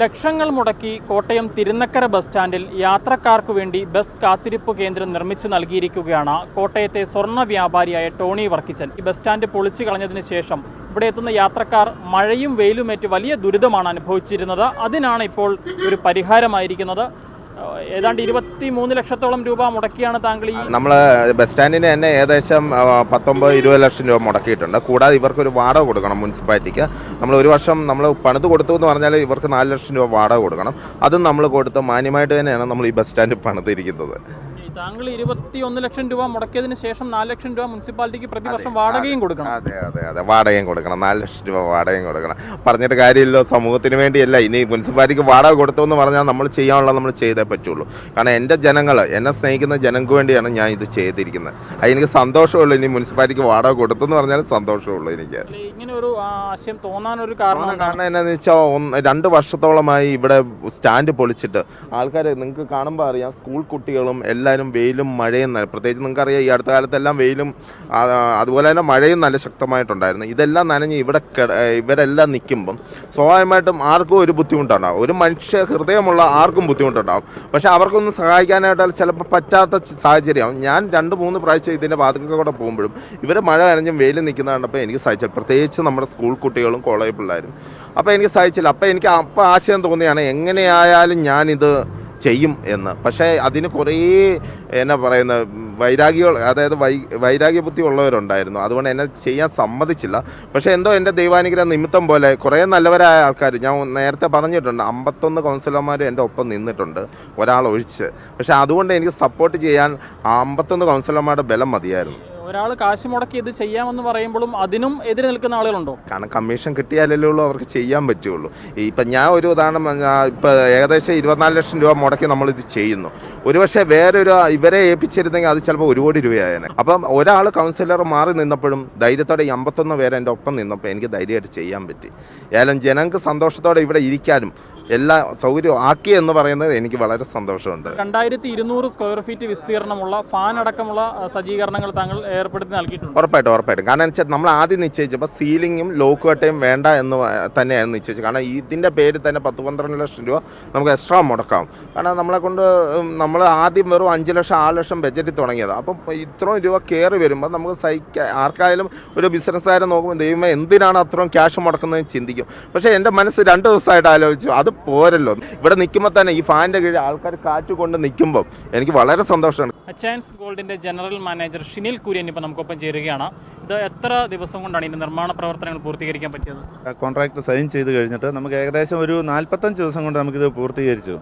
ലക്ഷങ്ങൾ മുടക്കി കോട്ടയം തിരുനക്കര ബസ് സ്റ്റാൻഡിൽ യാത്രക്കാർക്ക് വേണ്ടി ബസ് കാത്തിരിപ്പ് കേന്ദ്രം നിർമ്മിച്ചു നൽകിയിരിക്കുകയാണ് കോട്ടയത്തെ സ്വർണ വ്യാപാരിയായ ടോണി വർക്കിച്ചൻ. ഈ ബസ് സ്റ്റാൻഡ് പൊളിച്ചു കളഞ്ഞതിന് ശേഷം ഇവിടെ എത്തുന്ന യാത്രക്കാർ മഴയും വെയിലുമേറ്റ് വലിയ ദുരിതമാണ് അനുഭവിച്ചിരുന്നത്. അതിനാണ് ഇപ്പോൾ ഒരു പരിഹാരമായിരിക്കുന്നത്. ഏതാണ്ട് ഇരുപത്തി മൂന്ന് ലക്ഷത്തോളം രൂപ മുടക്കിയാണ് താങ്കൾ ഈ നമ്മൾ ബസ് സ്റ്റാൻഡിന് തന്നെ ഏകദേശം പത്തൊമ്പത് ഇരുപത് ലക്ഷം രൂപ മുടക്കിയിട്ടുണ്ട്. കൂടാതെ ഇവർക്ക് ഒരു വാടക കൊടുക്കണം മുനിസിപ്പാലിറ്റിക്ക്. നമ്മൾ ഒരു വർഷം നമ്മൾ പണിത് കൊടുത്തു എന്ന് പറഞ്ഞാൽ ഇവർക്ക് നാല് ലക്ഷം രൂപ വാടക കൊടുക്കണം. അതും നമ്മൾ കൊടുത്ത് മാന്യമായിട്ട് തന്നെയാണ് നമ്മൾ ഈ ബസ് സ്റ്റാൻഡ് പണിതിരിക്കുന്നത്. താങ്കൾ ഇരുപത്തി ഒന്ന് ലക്ഷം രൂപ മുടക്കിയതിന് ശേഷം നാല് ലക്ഷം രൂപ മുനിസിപ്പാലിറ്റിക്ക് പ്രതിവർഷം വാടകയും കൊടുക്കണം. അതെ അതെ അതെ വാടകയും കൊടുക്കണം. നാല് ലക്ഷം രൂപ വാടകയും കൊടുക്കണം. പറഞ്ഞിട്ട് കാര്യമില്ലല്ലോ സമൂഹത്തിന് വേണ്ടിയല്ല. ഇനി മുനിസിപ്പാലിറ്റിക്ക് വാടക കൊടുത്തു എന്ന് പറഞ്ഞാൽ നമ്മൾ ചെയ്യാനുള്ളത് നമ്മൾ ചെയ്തേ പറ്റുള്ളൂ. കാരണം എന്റെ ജനങ്ങൾ എന്നെ സ്നേഹിക്കുന്ന ജനങ്ങൾക്ക് വേണ്ടിയാണ് ഞാൻ ഇത് ചെയ്തിരിക്കുന്നത്. അത് എനിക്ക് സന്തോഷമുള്ളൂ. ഇനി മുനിസിപ്പാലിറ്റിക്ക് വാടക കൊടുത്തു എന്ന് പറഞ്ഞാൽ സന്തോഷമുള്ളൂ എനിക്ക്. ഇങ്ങനെ ഒരു ആശയം തോന്നാനൊരു കാരണം കാരണം കാരണം എന്നാന്ന് വെച്ചാൽ ഒന്ന് രണ്ട് വർഷത്തോളമായി ഇവിടെ സ്റ്റാൻഡ് പൊളിച്ചിട്ട് ആൾക്കാർ നിങ്ങൾക്ക് കാണുമ്പോൾ അറിയാം സ്കൂൾ കുട്ടികളും എല്ലാവരും വെയിലും മഴയും പ്രത്യേകിച്ച് നിങ്ങൾക്കറിയാം ഈ അടുത്ത കാലത്തെല്ലാം വെയിലും അതുപോലെ തന്നെ മഴയും നല്ല ശക്തമായിട്ടുണ്ടായിരുന്നു. ഇതെല്ലാം നനഞ്ഞ് ഇവിടെ ഇവരെല്ലാം നിൽക്കുമ്പം സ്വാഭാവികമായിട്ടും ആർക്കും ഒരു ബുദ്ധിമുട്ടുണ്ടാവും. ഒരു മനുഷ്യ ഹൃദയമുള്ള ആർക്കും ബുദ്ധിമുട്ടുണ്ടാവും. പക്ഷേ അവർക്കൊന്നും സഹായിക്കാനായിട്ട് ചിലപ്പോൾ പറ്റാത്ത സാഹചര്യം ഞാൻ രണ്ട് മൂന്ന് പ്രാവശ്യം ഇതിന്റെ വാതിൽക്ക കൂടെ പോകുമ്പോഴും ഇവർ മഴ നനഞ്ഞും വെയിൽ നിൽക്കുന്ന കണ്ടപ്പോൾ എനിക്ക് സഹിച്ചു പ്രത്യേകിച്ച് നമ്മുടെ സ്കൂൾ കുട്ടികളും കോളേജ് പിള്ളേരും. അപ്പോൾ എനിക്ക് സഹിച്ചില്ല. അപ്പോൾ എനിക്ക് അപ്പോൾ ആശയം തോന്നിയാണ് എങ്ങനെയായാലും ഞാനിത് ചെയ്യും എന്ന്. പക്ഷേ അതിന് കുറേ എന്നാ പറയുന്ന വൈരാഗ്യ അതായത് വൈ വൈരാഗ്യ ബുദ്ധി ഉള്ളവരുണ്ടായിരുന്നു. അതുകൊണ്ട് എന്നെ ചെയ്യാൻ സമ്മതിച്ചില്ല. പക്ഷേ എന്തോ എന്റെ ദൈവാനുഗ്രഹ നിമിത്തം പോലെ കുറേ നല്ലവരായ ആൾക്കാർ ഞാൻ നേരത്തെ പറഞ്ഞിട്ടുണ്ട് അമ്പത്തൊന്ന് കൗൺസിലർമാർ എന്റെ ഒപ്പം നിന്നിട്ടുണ്ട് ഒരാൾ ഒഴിച്ച് പക്ഷേ അതുകൊണ്ട് എനിക്ക് സപ്പോർട്ട് ചെയ്യാൻ ആ അമ്പത്തൊന്ന് കൗൺസിലർമാരുടെ ബലം മതിയായിരുന്നു. ഒരാൾ കാശ് മുടക്കി ഇത് ചെയ്യാമെന്ന് പറയുമ്പോഴും അതിനും എതിരെ നിൽക്കുന്ന ആളുകളുണ്ടോ? കാരണം കമ്മീഷൻ കിട്ടിയാലല്ലേ അവർക്ക് ചെയ്യാൻ പറ്റുള്ളൂ. ഇപ്പം ഞാൻ ഒരു ഉദാഹരണം ഇപ്പൊ ഏകദേശം ഇരുപത്തിനാല് ലക്ഷം രൂപ മുടക്കി നമ്മൾ ഇത് ചെയ്യുന്നു. ഒരുപക്ഷെ വേറൊരു ഇവരെ ഏൽപ്പിച്ചിരുന്നെങ്കിൽ അത് ചിലപ്പോൾ ഒരു കോടി രൂപയായേനെ. അപ്പം ഒരാൾ കൗൺസിലർ മാറി നിന്നപ്പോഴും ധൈര്യത്തോടെ ഈ അമ്പത്തൊന്ന് പേര് എന്റെ ഒപ്പം നിന്നപ്പോൾ എനിക്ക് ധൈര്യമായിട്ട് ചെയ്യാൻ പറ്റി. ഏതായാലും ജനങ്ങൾക്ക് സന്തോഷത്തോടെ ഇവിടെ ഇരിക്കാനും എല്ലാ സൗകര്യവും ആക്കി എന്ന് പറയുന്നത് എനിക്ക് വളരെ സന്തോഷമുണ്ട്. രണ്ടായിരത്തി ഇരുന്നൂറ് സ്ക്വയർ ഫീറ്റ് വിസ്തീർണമുള്ള ഫാൻ അടക്കമുള്ള സജ്ജീകരണങ്ങൾ താങ്കൾ ഏർപ്പെടുത്തി നൽകിയിട്ടുണ്ട്. ഉറപ്പായിട്ടും ഉറപ്പായിട്ടും. കാരണം വെച്ചാൽ നമ്മൾ ആദ്യം നിശ്ചയിച്ചപ്പോൾ സീലിങ്ങും ലോക്ക് കട്ടയും വേണ്ട എന്ന് തന്നെയാണ് നിശ്ചയിച്ചത്. കാരണം ഇതിന്റെ പേരിൽ തന്നെ പത്ത് പന്ത്രണ്ട് ലക്ഷം രൂപ നമുക്ക് എക്സ്ട്രാ മുടക്കാം. കാരണം നമ്മളെ കൊണ്ട് നമ്മൾ ആദ്യം വെറും അഞ്ച് ലക്ഷം ആറ് ലക്ഷം ബജറ്റിൽ തുടങ്ങിയത്. അപ്പം ഇത്രയും രൂപ കയറി വരുമ്പോൾ നമുക്ക് സഹിക്കാൻ ആർക്കായാലും ഒരു ബിസിനസ്സുകാരെ നോക്കുമ്പോൾ ദൈവമേ എന്തിനാണ് അത്രയും ക്യാഷ് മുടക്കുന്നത് ചിന്തിക്കും. പക്ഷേ എന്റെ മനസ്സ് രണ്ട് ദിവസമായിട്ട് ആലോചിച്ചു. അത് പോരല്ലോ. ഇവിടെ നിൽക്കുമ്പോൾ തന്നെ ഈ ഫാനിന്റെ കീഴിൽ ആൾക്കാർ കാറ്റ് കൊണ്ട് നിൽക്കുമ്പോൾ എനിക്ക് വളരെ സന്തോഷമാണ്. അച്ചാൻസ് ഗോൾഡിന്റെ ജനറൽ മാനേജർ ഷിനിൽ കുര്യൻ ഇപ്പോൾ നമുക്കൊപ്പം ചേരുകയാണ്. ഇത് എത്ര ദിവസം കൊണ്ടാണ് ഇതിന്റെ നിർമ്മാണ പ്രവർത്തനങ്ങൾ പൂർത്തീകരിക്കാൻ പറ്റിയത്? കോൺട്രാക്ട് സൈൻ ചെയ്ത് കഴിഞ്ഞിട്ട് നമുക്ക് ഏകദേശം ഒരു നാൽപ്പത്തഞ്ച് ദിവസം കൊണ്ട് നമുക്കിത് പൂർത്തീകരിച്ചു.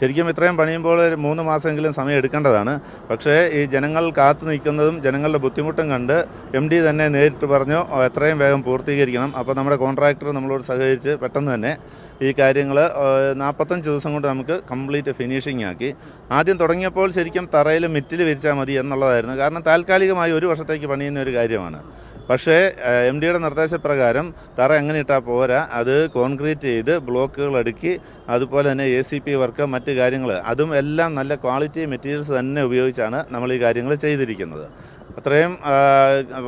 ശരിക്കും ഇത്രയും പണിയുമ്പോൾ ഒരു മൂന്ന് മാസമെങ്കിലും സമയം എടുക്കേണ്ടതാണ്. പക്ഷേ ഈ ജനങ്ങൾ കാത്തു നിൽക്കുന്നതും ജനങ്ങളുടെ ബുദ്ധിമുട്ടും കണ്ട് എം ഡി തന്നെ നേരിട്ട് പറഞ്ഞു എത്രയും വേഗം പൂർത്തീകരിക്കണം. അപ്പോൾ നമ്മുടെ കോൺട്രാക്ടർ നമ്മളോട് സഹകരിച്ച് പെട്ടെന്ന് തന്നെ ഈ കാര്യങ്ങൾ നാൽപ്പത്തഞ്ച് ദിവസം കൊണ്ട് നമുക്ക് കംപ്ലീറ്റ് ഫിനിഷിംഗ് ആക്കി. ആദ്യം തുടങ്ങിയപ്പോൾ ശരിക്കും തറയിൽ മിറ്റിൽ വിരിച്ചാൽ മതി എന്നുള്ളതായിരുന്നു. കാരണം താൽക്കാലികമായി ഒരു വർഷത്തേക്ക് പണിയുന്ന ഒരു കാര്യമാണ്. പക്ഷേ എം ഡിയുടെ നിർദ്ദേശപ്രകാരം തറ എങ്ങനെ ഇട്ടാൽ പോരാ അത് കോൺക്രീറ്റ് ചെയ്ത് ബ്ലോക്കുകൾ അടുക്കി അതുപോലെ തന്നെ എ സി പി വർക്ക് മറ്റ് കാര്യങ്ങൾ അതും എല്ലാം നല്ല ക്വാളിറ്റി മെറ്റീരിയൽസ് തന്നെ ഉപയോഗിച്ചാണ് നമ്മൾ ഈ കാര്യങ്ങൾ ചെയ്തിരിക്കുന്നത്. അത്രയും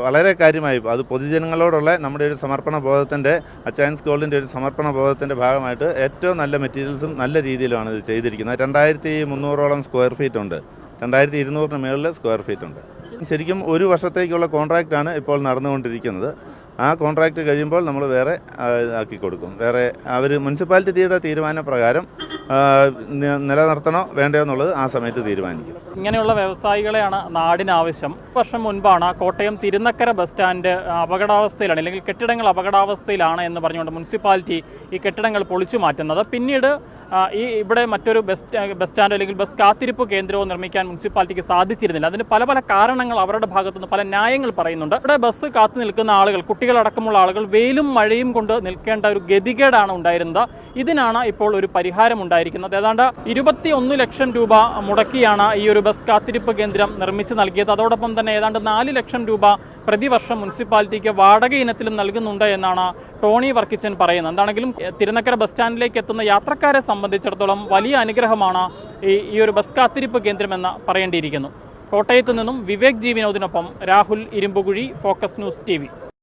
വളരെ കാര്യമായി. അത് പൊതുജനങ്ങളോടുള്ള നമ്മുടെ ഒരു സമർപ്പണ ബോധത്തിന്റെ അച്ചയൻസ് ഗോൾഡിന്റെ ഒരു സമർപ്പണ ബോധത്തിന്റെ ഭാഗമായിട്ട് ഏറ്റവും നല്ല മെറ്റീരിയൽസും നല്ല രീതിയിലാണ് ഇത് ചെയ്തിരിക്കുന്നത്. രണ്ടായിരത്തി മുന്നൂറോളം സ്ക്വയർ ഫീറ്റ് ഉണ്ട്. രണ്ടായിരത്തി ഇരുന്നൂറിന് മുകളിൽ സ്ക്വയർ ഫീറ്റ് ഉണ്ട്. ശരിക്കും ഒരു വർഷത്തേക്കുള്ള കോൺട്രാക്റ്റാണ് ഇപ്പോൾ നടന്നുകൊണ്ടിരിക്കുന്നത്. ആ കോൺട്രാക്റ്റ് കഴിയുമ്പോൾ നമ്മൾ വേറെ ആക്കി കൊടുക്കും. വേറെ അവർ മുനിസിപ്പാലിറ്റിയുടെ തീരുമാന പ്രകാരം ആ, നി- നിലനിർത്തണോ വേണ്ടയോ എന്നുള്ളത് ആ സമയത്ത് തീരുമാനിക്കും. ഇങ്ങനെയുള്ള വ്യവസായികളെയാണ് നാടിന് ആവശ്യം വർഷം മുൻപാണ് കോട്ടയം തിരുനക്കര ബസ് സ്റ്റാൻഡ് അപകടാവസ്ഥയിലാണ് അല്ലെങ്കിൽ കെട്ടിടങ്ങൾ അപകടാവസ്ഥയിലാണ് എന്ന് പറഞ്ഞുകൊണ്ട് മുനിസിപ്പാലിറ്റി ഈ കെട്ടിടങ്ങൾ പൊളിച്ചു മാറ്റുന്നത്. പിന്നീട് ഈ ഇവിടെ മറ്റൊരു ബസ് ബസ് സ്റ്റാൻഡ് അല്ലെങ്കിൽ ബസ് കാത്തിരിപ്പ് കേന്ദ്രവും നിർമ്മിക്കാൻ മുനിസിപ്പാലിറ്റിക്ക് സാധിച്ചിരുന്നില്ല. അതിന് പല പല കാരണങ്ങൾ അവരുടെ ഭാഗത്തുനിന്ന് പല ന്യായങ്ങൾ പറയുന്നുണ്ട്. ഇവിടെ ബസ് കാത്തു നിൽക്കുന്ന ആളുകൾ കുട്ടികളടക്കമുള്ള ആളുകൾ വെയിലും മഴയും കൊണ്ട് നിൽക്കേണ്ട ഒരു ഗതികേടാണ് ഉണ്ടായിരുന്നത്. ഇതിനാണ് ഇപ്പോൾ ഒരു പരിഹാരം ഉണ്ടായിരിക്കുന്നത്. ഏതാണ്ട് ഇരുപത്തി ഒന്ന് ലക്ഷം രൂപ മുടക്കിയാണ് ഈ ഒരു ബസ് കാത്തിരിപ്പ് കേന്ദ്രം നിർമ്മിച്ചു നൽകിയത്. അതോടൊപ്പം തന്നെ ഏതാണ്ട് നാല് ലക്ഷം രൂപ പ്രതിവർഷം മുനിസിപ്പാലിറ്റിക്ക് വാടക ഇനത്തിലും നൽകുന്നുണ്ട് എന്നാണ് ടോണി വർക്കിച്ചൻ പറയുന്നത്. എന്താണെങ്കിലും തിരുനക്കര ബസ് സ്റ്റാൻഡിലേക്ക് എത്തുന്ന യാത്രക്കാരെ സംബന്ധിച്ചിടത്തോളം വലിയ അനുഗ്രഹമാണ് ഈ ഈ ഒരു ബസ് കാത്തിരിപ്പ് കേന്ദ്രമെന്ന് പറയേണ്ടിയിരിക്കുന്നു. കോട്ടയത്ത് നിന്നും Vivek G വിനോദിനൊപ്പം Rahul Irumbukuzhi focus news T